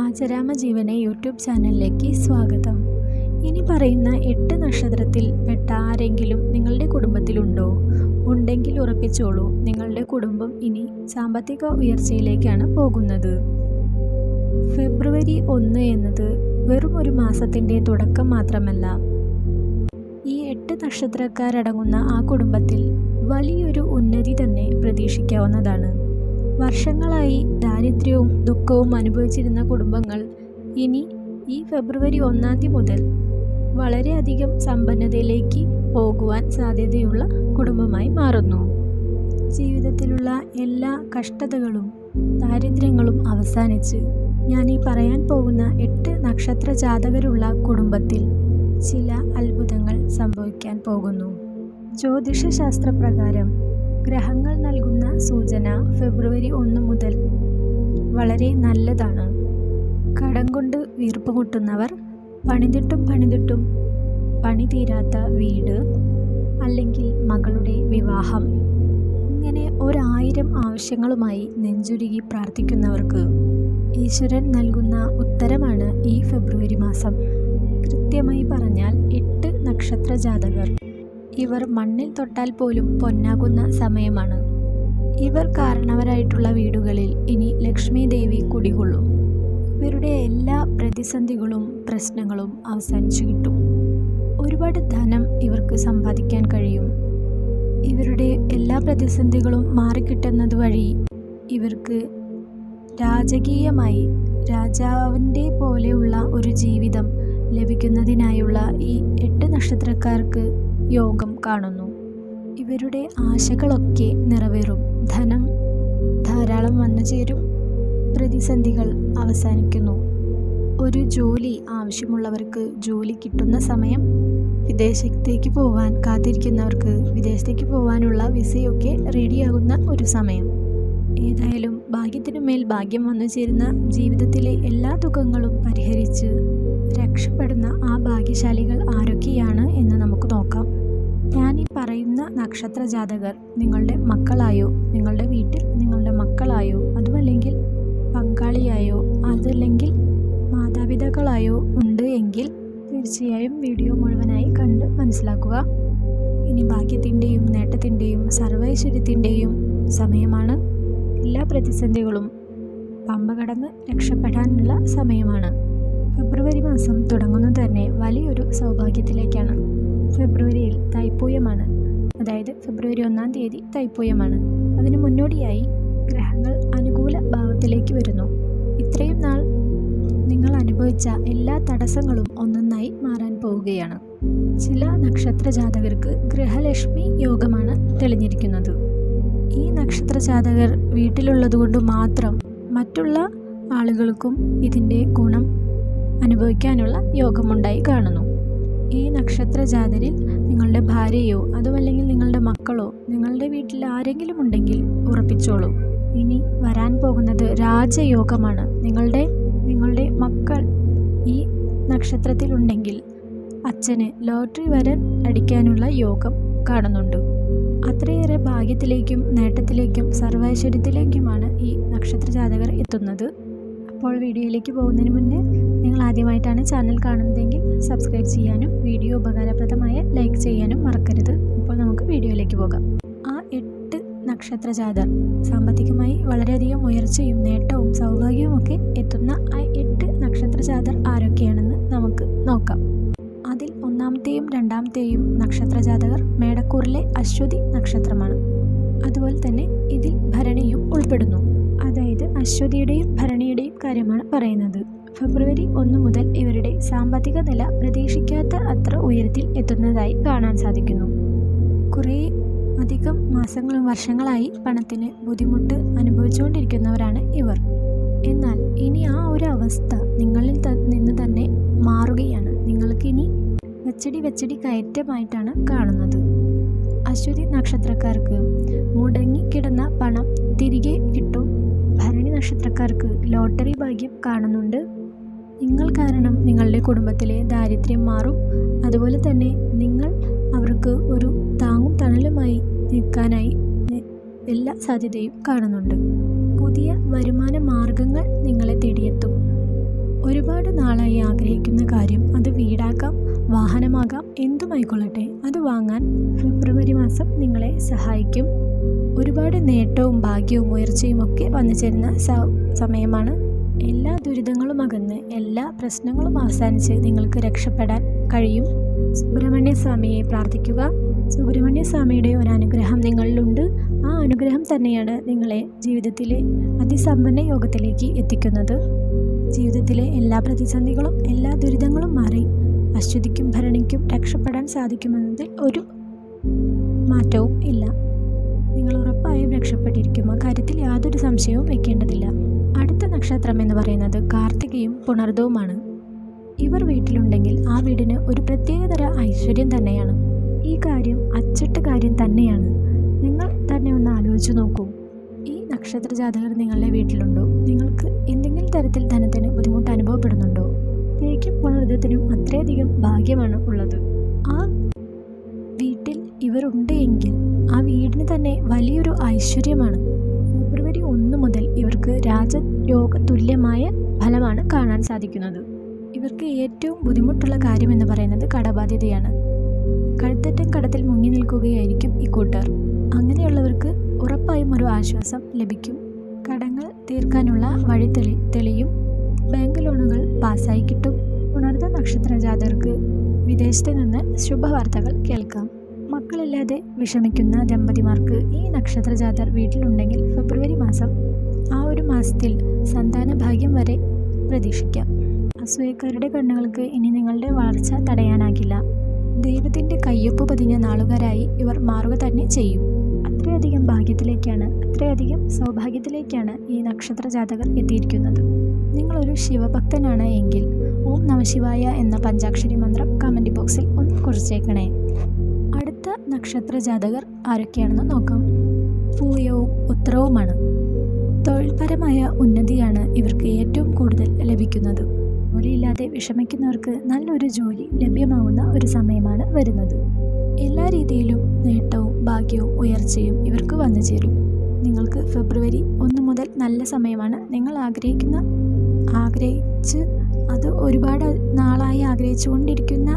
ആചരാമ ജീവനെ യൂട്യൂബ് ചാനലിലേക്ക് സ്വാഗതം. ഇനി പറയുന്ന എട്ട് നക്ഷത്രത്തിൽ പെട്ട ആരെങ്കിലും നിങ്ങളുടെ കുടുംബത്തിലുണ്ടോ? ഉണ്ടെങ്കിൽ ഉറപ്പിച്ചോളൂ നിങ്ങളുടെ കുടുംബം ഇനി സാമ്പത്തിക ഉയർച്ചയിലേക്കാണ് പോകുന്നത്. ഫെബ്രുവരി ഒന്ന് എന്നത് വെറും ഒരു മാസത്തിന്റെ തുടക്കം മാത്രമല്ല. ഈ എട്ട് നക്ഷത്രക്കാരടങ്ങുന്ന ആ കുടുംബത്തിൽ വലിയൊരു ഉന്നതി തന്നെ പ്രതീക്ഷിക്കാവുന്നതാണ്. വർഷങ്ങളായി ദാരിദ്ര്യവും ദുഃഖവും അനുഭവിച്ചിരുന്ന കുടുംബങ്ങൾ ഇനി ഈ ഫെബ്രുവരി ഒന്നാം തീയതി മുതൽ വളരെയധികം സമ്പന്നതയിലേക്ക് പോകുവാൻ സാധ്യതയുള്ള കുടുംബമായി മാറുന്നു. ജീവിതത്തിലുള്ള എല്ലാ കഷ്ടതകളും ദാരിദ്ര്യങ്ങളും അവസാനിച്ച് ഞാൻ ഈ പറയാൻ പോകുന്ന എട്ട് നക്ഷത്ര ജാതകരുള്ള കുടുംബത്തിൽ ചില അത്ഭുതങ്ങൾ സംഭവിക്കാൻ പോകുന്നു. ജ്യോതിഷശാസ്ത്രപ്രകാരം ഗ്രഹങ്ങൾ നൽകുന്ന സൂചന ഫെബ്രുവരി ഒന്ന് മുതൽ വളരെ നല്ലതാണ്. കടം കൊണ്ട് വീർപ്പ് മുട്ടുന്നവർ പണിതിട്ടും പണിതിട്ടും പണി തീരാത്ത വീട് അല്ലെങ്കിൽ മകളുടെ വിവാഹം ഇങ്ങനെ ഒരായിരം ആവശ്യങ്ങളുമായി നെഞ്ചുരുകി പ്രാർത്ഥിക്കുന്നവർക്ക് ഈശ്വരൻ നൽകുന്ന ഉത്തരമാണ് ഈ ഫെബ്രുവരി മാസം. കൃത്യമായി പറഞ്ഞാൽ എട്ട് നക്ഷത്ര ജാതകർ ഇവർ മണ്ണിൽ തൊട്ടാൽ പോലും പൊന്നാകുന്ന സമയമാണ്. ഇവർ കാരണവരായിട്ടുള്ള വീടുകളിൽ ഇനി ലക്ഷ്മി ദേവി കുടികൊള്ളും. ഇവരുടെ എല്ലാ പ്രതിസന്ധികളും പ്രശ്നങ്ങളും അവസാനിച്ചു കിട്ടും. ഒരുപാട് ധനം ഇവർക്ക് സമ്പാദിക്കാൻ കഴിയും. ഇവരുടെ എല്ലാ പ്രതിസന്ധികളും മാറിക്കിട്ടുന്നത് വഴി ഇവർക്ക് രാജകീയമായി രാജാവിന്റെ പോലെയുള്ള ഒരു ജീവിതം ലഭിക്കുന്നതിനായുള്ള ഈ എട്ട് നക്ഷത്രക്കാർക്ക് യോഗം കാണുന്നു. ഇവരുടെ ആശകളൊക്കെ നിറവേറും ധനം ധാരാളം വന്നു ചേരും. പ്രതിസന്ധികൾ അവസാനിക്കുന്നു. ഒരു ജോലി ആവശ്യമുള്ളവർക്ക് ജോലി കിട്ടുന്ന സമയം വിദേശത്തേക്ക് പോകാൻ കാത്തിരിക്കുന്നവർക്ക് വിദേശത്തേക്ക് പോകാനുള്ള വിസയൊക്കെ റെഡിയാകുന്ന ഒരു സമയം. ഏതായാലും ഭാഗ്യത്തിനു മേൽ ഭാഗ്യം വന്നു ചേരുന്ന ജീവിതത്തിലെ എല്ലാ ദുഃഖങ്ങളും പരിഹരിച്ച് രക്ഷപ്പെടുന്ന ആ ഭാഗ്യശാലികൾ ആരൊക്കെയാണ് എന്ന് നമുക്ക് നോക്കാം. ഞാൻ ഈ പറയുന്ന നക്ഷത്ര ജാതകർ നിങ്ങളുടെ മക്കളായോ? നിങ്ങളുടെ വീട്ടിൽ നിങ്ങളുടെ മക്കളായോ? അതുമല്ലെങ്കിൽ പങ്കാളിയായോ? അതല്ലെങ്കിൽ മാതാപിതാക്കളായോ? ഉണ്ട് എങ്കിൽ തീർച്ചയായും വീഡിയോ മുഴുവനായി കണ്ട് മനസ്സിലാക്കുക. ഇനി ഭാഗ്യത്തിന്റെയും നേട്ടത്തിന്റെയും സർവൈശ്വര്യത്തിന്റെയും സമയമാണ്. എല്ലാ പ്രതിസന്ധികളും പമ്പ കടന്ന് രക്ഷപ്പെടാനുള്ള സമയമാണ്. ഫെബ്രുവരി മാസം തുടങ്ങുന്നത് തന്നെ വലിയൊരു സൗഭാഗ്യത്തിലേക്കാണ്. ഫെബ്രുവരിയിൽ തൈപ്പൂയമാണ്. അതായത് ഫെബ്രുവരി ഒന്നാം തീയതി തൈപ്പൂയമാണ്. അതിന് മുന്നോടിയായി ഗ്രഹങ്ങൾ അനുകൂല ഭാവത്തിലേക്ക് വരുന്നു. ഇത്രയും നാൾ നിങ്ങൾ അനുഭവിച്ച എല്ലാ തടസ്സങ്ങളും ഒന്നൊന്നായി മാറാൻ പോവുകയാണ്. ചില നക്ഷത്ര ജാതകർക്ക് ഗ്രഹലക്ഷ്മി യോഗമാണ് തെളിഞ്ഞിരിക്കുന്നത്. ഈ നക്ഷത്ര ജാതകർ വീട്ടിലുള്ളതുകൊണ്ട് മാത്രം മറ്റുള്ള ആളുകൾക്കും ഇതിന്റെ ഗുണം അനുഭവിക്കാനുള്ള യോഗമുണ്ടായി കാണുന്നു. ഈ നക്ഷത്ര ജാതരിൽ നിങ്ങളുടെ ഭാര്യയോ അതുമല്ലെങ്കിൽ നിങ്ങളുടെ മക്കളോ നിങ്ങളുടെ വീട്ടിൽ ആരെങ്കിലും ഉണ്ടെങ്കിൽ ഉറപ്പിച്ചോളൂ. ഇനി വരാൻ പോകുന്നത് രാജയോഗമാണ്. നിങ്ങളുടെ നിങ്ങളുടെ മക്കൾ ഈ നക്ഷത്രത്തിലുണ്ടെങ്കിൽ അച്ഛന് ലോട്ടറി വരൻ അടിക്കാനുള്ള യോഗം കാണുന്നുണ്ട്. അത്രയേറെ ഭാഗ്യത്തിലേക്കും നേട്ടത്തിലേക്കും സർവൈശ്വര്യത്തിലേക്കുമാണ് ഈ നക്ഷത്ര ജാതകർ എത്തുന്നത്. അപ്പോൾ വീഡിയോയിലേക്ക് പോകുന്നതിന് മുന്നേ നിങ്ങൾ ആദ്യമായിട്ടാണ് ചാനൽ കാണുന്നതെങ്കിൽ സബ്സ്ക്രൈബ് ചെയ്യാനും വീഡിയോ ഉപകാരപ്രദമായ ലൈക്ക് ചെയ്യാനും മറക്കരുത്. ഇപ്പോൾ നമുക്ക് വീഡിയോയിലേക്ക് പോകാം. ആ എട്ട് നക്ഷത്ര ജാതർ സാമ്പത്തികമായി വളരെയധികം ഉയർച്ചയും നേട്ടവും സൗഭാഗ്യവും ഒക്കെ എത്തുന്ന ആ എട്ട് നക്ഷത്ര ജാതർ ആരൊക്കെയാണെന്ന് നമുക്ക് നോക്കാം. അതിൽ ഒന്നാമത്തെയും രണ്ടാമത്തെയും നക്ഷത്ര ജാതകർ മേടക്കൂറിലെ അശ്വതി നക്ഷത്രമാണ്. അതുപോലെ തന്നെ ഇതിൽ ഭരണിയും ഉൾപ്പെടുന്നു. അതായത് അശ്വതിയുടെയും ഭരണിയുടെയും കാര്യമാണ് പറയുന്നത്. ഫെബ്രുവരി ഒന്ന് മുതൽ ഇവരുടെ സാമ്പത്തിക നില പ്രതീക്ഷിക്കാത്ത അത്ര ഉയരത്തിൽ എത്തുന്നതായി കാണാൻ സാധിക്കുന്നു. കുറേ അധികം മാസങ്ങളും വർഷങ്ങളായി പണത്തിന് ബുദ്ധിമുട്ട് അനുഭവിച്ചുകൊണ്ടിരിക്കുന്നവരാണ് ഇവർ. എന്നാൽ ഇനി ആ ഒരു അവസ്ഥ നിങ്ങളിൽ നിന്ന് തന്നെ മാറുകയാണ്. നിങ്ങൾക്ക് ഇനി വെച്ചടി വെച്ചടി കയറ്റമായിട്ടാണ് കാണുന്നത്. അശ്വതി നക്ഷത്രക്കാർക്ക് മുടങ്ങിക്കിടന്ന പണം തിരികെ കിട്ടും. ഭരണി നക്ഷത്രക്കാർക്ക് ലോട്ടറി ഭാഗ്യം കാണുന്നുണ്ട്. നിങ്ങൾ കാരണം നിങ്ങളുടെ കുടുംബത്തിലെ ദാരിദ്ര്യം മാറും. അതുപോലെ തന്നെ നിങ്ങൾ അവർക്ക് ഒരു താങ്ങും തണലുമായി നിൽക്കാനായി എല്ലാ സാധ്യതയും കാണുന്നുണ്ട്. പുതിയ വരുമാന മാർഗങ്ങൾ നിങ്ങളെ തേടിയെത്തും. ഒരുപാട് നാളായി ആഗ്രഹിക്കുന്ന കാര്യം അത് വീടാക്കാം വാഹനമാകാം എന്തുമായിക്കൊള്ളട്ടെ അത് വാങ്ങാൻ ഫെബ്രുവരി മാസം നിങ്ങളെ സഹായിക്കും. ഒരുപാട് നേട്ടവും ഭാഗ്യവും ഉയർച്ചയും ഒക്കെ വന്നു ചേരുന്ന സമയമാണ് എല്ലാ ദുരിതങ്ങളും അകന്ന് എല്ലാ പ്രശ്നങ്ങളും അവസാനിച്ച് നിങ്ങൾക്ക് രക്ഷപ്പെടാൻ കഴിയും. സുബ്രഹ്മണ്യ സ്വാമിയെ പ്രാർത്ഥിക്കുക. സുബ്രഹ്മണ്യ സ്വാമിയുടെ അനുഗ്രഹം നിങ്ങളിലുണ്ട്. ആ അനുഗ്രഹം തന്നെയാണ് നിങ്ങളെ ജീവിതത്തിലെ അതിസമ്പന്ന യോഗത്തിലേക്ക് എത്തിക്കുന്നത്. ജീവിതത്തിലെ എല്ലാ പ്രതിസന്ധികളും എല്ലാ ദുരിതങ്ങളും മാറി അശ്വതിക്കും ഭരണിക്കും രക്ഷപ്പെടാൻ സാധിക്കുമെന്നതിൽ ഒരു മാറ്റവും ഇല്ല. നിങ്ങൾ ഉറപ്പായും രക്ഷപ്പെട്ടിരിക്കും. ആ കാര്യത്തിൽ യാതൊരു സംശയവും വെക്കേണ്ടതില്ല. നക്ഷത്രം എന്ന് പറയുന്നത് കാർത്തികയും പുണർദവുമാണ്. ഇവർ വീട്ടിലുണ്ടെങ്കിൽ ആ വീടിന് ഒരു പ്രത്യേകതര ഐശ്വര്യം തന്നെയാണ്. ഈ കാര്യം അച്ചട്ട് കാര്യം തന്നെയാണ്. നിങ്ങൾ തന്നെ ഒന്ന് ആലോചിച്ച് നോക്കൂ. ഈ നക്ഷത്ര ജാതകർ നിങ്ങളുടെ വീട്ടിലുണ്ടോ? നിങ്ങൾക്ക് എന്തെങ്കിലും തരത്തിൽ ധനത്തിന് ബുദ്ധിമുട്ട് അനുഭവപ്പെടുന്നുണ്ടോ? തേക്കും പുണർദത്തിനും അത്രയധികം ഭാഗ്യമാണ് ഉള്ളത്. ആ വീട്ടിൽ ഇവരുണ്ട് എങ്കിൽ ആ വീടിന് തന്നെ വലിയൊരു ഐശ്വര്യമാണ്. ഫെബ്രുവരി ഒന്ന് മുതൽ ഇവർക്ക് രാജയോഗ തുല്യമായ ഫലമാണ് കാണാൻ സാധിക്കുന്നത്. ഇവർക്ക് ഏറ്റവും ബുദ്ധിമുട്ടുള്ള കാര്യം എന്ന് പറയുന്നത് കടബാധ്യതയാണ്. കഴുത്തറ്റം കടത്തിൽ മുങ്ങി നിൽക്കുകയായിരിക്കും ഈ കൂട്ടർ. അങ്ങനെയുള്ളവർക്ക് ഉറപ്പായും ഒരു ആശ്വാസം ലഭിക്കും. കടങ്ങൾ തീർക്കാനുള്ള വഴി തെളി തെളിയും. ബാങ്ക് ലോണുകൾ പാസ്സായി കിട്ടും. ഉണർന്ന നക്ഷത്ര ജാതകർക്ക് വിദേശത്ത് നിന്ന് ശുഭവാർത്തകൾ കേൾക്കാം. മക്കളില്ലാതെ വിഷമിക്കുന്ന ദമ്പതിമാർക്ക് ഈ നക്ഷത്ര ജാതർ വീട്ടിലുണ്ടെങ്കിൽ ഫെബ്രുവരി മാസം ആ ഒരു മാസത്തിൽ സന്താന ഭാഗ്യം വരെ പ്രതീക്ഷിക്കാം. അസൂയക്കാരുടെ കണ്ണുകൾക്ക് ഇനി നിങ്ങളുടെ വളർച്ച തടയാനാകില്ല. ദൈവത്തിന്റെ കയ്യൊപ്പ് പതിഞ്ഞ നാളുകാരായി ഇവർ മാറുക തന്നെ ചെയ്യും. അത്രയധികം ഭാഗ്യത്തിലേക്കാണ് അത്രയധികം സൗഭാഗ്യത്തിലേക്കാണ് ഈ നക്ഷത്ര ജാതകർ എത്തിയിരിക്കുന്നത്. നിങ്ങളൊരു ശിവഭക്തനാണ് എങ്കിൽ ഓം നമശിവായ എന്ന പഞ്ചാക്ഷരി മന്ത്രം കമന്റ് ബോക്സിൽ ഒന്ന് കുറിച്ചേക്കണേ. അടുത്ത നക്ഷത്ര ജാതകർ ആരൊക്കെയാണെന്ന് നോക്കാം. പൂയവും ഉത്തരവുമാണ് തൊഴിൽപരമായ ഉന്നതിയാണ് ഇവർക്ക് ഏറ്റവും കൂടുതൽ ലഭിക്കുന്നത്. ജോലിയില്ലാതെ വിഷമിക്കുന്നവർക്ക് നല്ലൊരു ജോലി ലഭ്യമാവുന്ന ഒരു സമയമാണ് വരുന്നത്. എല്ലാ രീതിയിലും നേട്ടവും ഭാഗ്യവും ഉയർച്ചയും ഇവർക്ക് വന്നു ചേരും. നിങ്ങൾക്ക് ഫെബ്രുവരി ഒന്ന് മുതൽ നല്ല സമയമാണ്. നിങ്ങൾ ആഗ്രഹിക്കുന്ന ആഗ്രഹിച്ച് അത് ഒരുപാട് നാളായി ആഗ്രഹിച്ചുകൊണ്ടിരിക്കുന്ന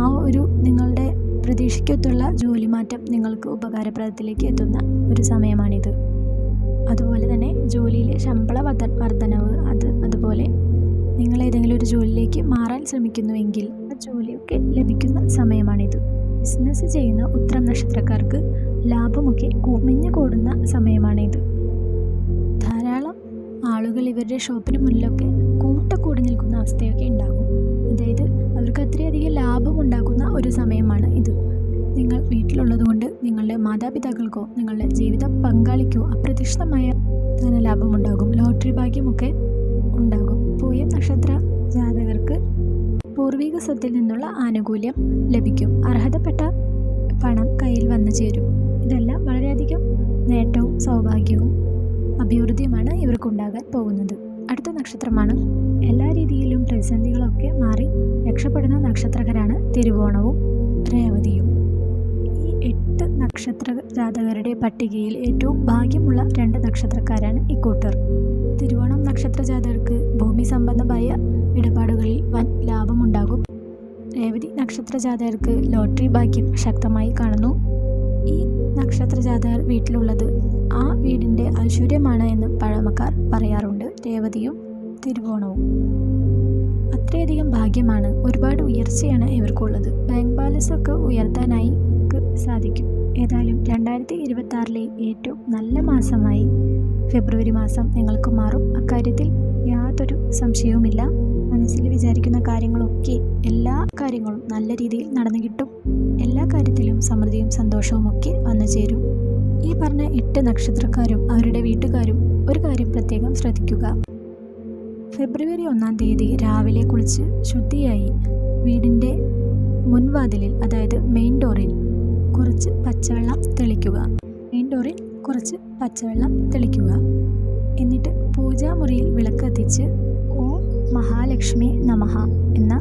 ആ ഒരു നിങ്ങളുടെ പ്രതീക്ഷയ്ക്കൊത്തുള്ള ജോലി മാറ്റം നിങ്ങൾക്ക് ഉപകാരപ്രദത്തിലേക്ക് എത്തുന്ന ഒരു സമയമാണിത്. അതുപോലെ തന്നെ ജോലിയിലെ ശമ്പള വർധനവ് അത് അതുപോലെ നിങ്ങൾ ഏതെങ്കിലും ഒരു ജോലിയിലേക്ക് മാറാൻ ശ്രമിക്കുന്നുവെങ്കിൽ ആ ജോലിയൊക്കെ ലഭിക്കുന്ന സമയമാണിത്. ബിസിനസ് ചെയ്യുന്ന ഉത്തരം നക്ഷത്രക്കാർക്ക് ലാഭമൊക്കെ കുമിഞ്ഞു കൂടുന്ന സമയമാണിത്. ധാരാളം ആളുകൾ ഇവരുടെ ഷോപ്പിന് മുന്നിലൊക്കെ കൂട്ടക്കൂടി നിൽക്കുന്ന അവസ്ഥയൊക്കെ ഉണ്ടാകും. അതായത് അവർക്ക് അത്രയധികം ലാഭം ഉണ്ടാക്കുന്ന ഒരു സമയമാണ് ഇത്. നിങ്ങൾ വീട്ടിലുള്ളതുകൊണ്ട് നിങ്ങളുടെ മാതാപിതാക്കൾക്കോ നിങ്ങളുടെ ജീവിത പങ്കാളിക്കോ അപ്രതീക്ഷിതമായ ധനലാഭം ഉണ്ടാകും ലോട്ടറി ഭാഗ്യമൊക്കെ ഉണ്ടാകും. പൂയം നക്ഷത്ര ജാതകർക്ക് പൂർവിക സ്വത്തിൽ നിന്നുള്ള ആനുകൂല്യം ലഭിക്കും. അർഹതപ്പെട്ട പണം കയ്യിൽ വന്നു ചേരും. ഇതെല്ലാം വളരെയധികം നേട്ടവും സൗഭാഗ്യവും അഭിവൃദ്ധിയുമാണ് ഇവർക്കുണ്ടാകാൻ പോകുന്നത്. അടുത്ത നക്ഷത്രമാണ്. എല്ലാ രീതിയിലും പ്രതിസന്ധികളൊക്കെ മാറി രക്ഷപ്പെടുന്ന നക്ഷത്രകരാണ് തിരുവോണവും രേവതിയും. എട്ട് നക്ഷത്ര ജാതകരുടെ പട്ടികയിൽ ഏറ്റവും ഭാഗ്യമുള്ള രണ്ട് നക്ഷത്രക്കാരാണ് ഇക്കൂട്ടർ തിരുവോണം നക്ഷത്ര ജാതകർക്ക് ഭൂമി സംബന്ധമായ ഇടപാടുകളിൽ വൻ ലാഭമുണ്ടാകും. രേവതി നക്ഷത്ര ജാതകർക്ക് ലോട്ടറി ഭാഗ്യം ശക്തമായി കാണുന്നു. ഈ നക്ഷത്ര ജാതകർ വീട്ടിലുള്ളത് ആ വീടിന്റെ ഐശ്വര്യമാണ് എന്ന് പഴമക്കാർ പറയാറുണ്ട് രേവതിയും തിരുവോണവും. അത്രയധികം ഭാഗ്യമാണ് ഒരുപാട് ഉയർച്ചയാണ് ഇവർക്കുള്ളത്. ബാങ്ക് ബാലൻസ് ഒക്കെ ഉയർത്താനായി ക്ക് സാധിക്കും. ഏതായാലും രണ്ടായിരത്തി ഇരുപത്തി ആറിലെ ഏറ്റവും നല്ല മാസമായി ഫെബ്രുവരി മാസം നിങ്ങൾക്ക് മാറും. അക്കാര്യത്തിൽ യാതൊരു സംശയവുമില്ല. മനസ്സിൽ വിചാരിക്കുന്ന കാര്യങ്ങളൊക്കെ എല്ലാ കാര്യങ്ങളും നല്ല രീതിയിൽ നടന്നു കിട്ടും. എല്ലാ കാര്യത്തിലും സമൃദ്ധിയും സന്തോഷവും ഒക്കെ വന്നു ചേരും. ഈ പറഞ്ഞ എട്ട് നക്ഷത്രക്കാരും അവരുടെ വീട്ടുകാരും ഒരു കാര്യം പ്രത്യേകം ശ്രദ്ധിക്കുക. ഫെബ്രുവരി ഒന്നാം തീയതി രാവിലെ കുളിച്ച് ശുദ്ധിയായി വീടിന്റെ മുൻവാതിലിൽ അതായത് മെയിൻ ഡോറിൽ കുറച്ച് പച്ചവെള്ളം തെളിക്കുക. വീണ്ടോറിൽ കുറച്ച് പച്ചവെള്ളം തെളിക്കുക. എന്നിട്ട് പൂജാമുറിയിൽ വിളക്ക് കത്തിച്ച് ഓം മഹാലക്ഷ്മി നമഹ എന്ന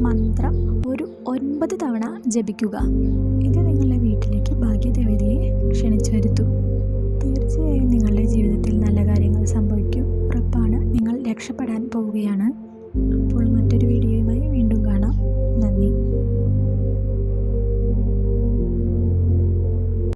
മന്ത്രം ഒരു ഒൻപത് തവണ ജപിക്കുക. ഇത് നിങ്ങളുടെ വീട്ടിലേക്ക് ഭാഗ്യദേവതയെ ക്ഷണിച്ചു വരുത്തും. തീർച്ചയായും നിങ്ങളുടെ ജീവിതത്തിൽ നല്ല കാര്യങ്ങൾ സംഭവിക്കും. ഉറപ്പാണ് നിങ്ങൾ രക്ഷപ്പെടാൻ പോവുകയാണ്. അപ്പോൾ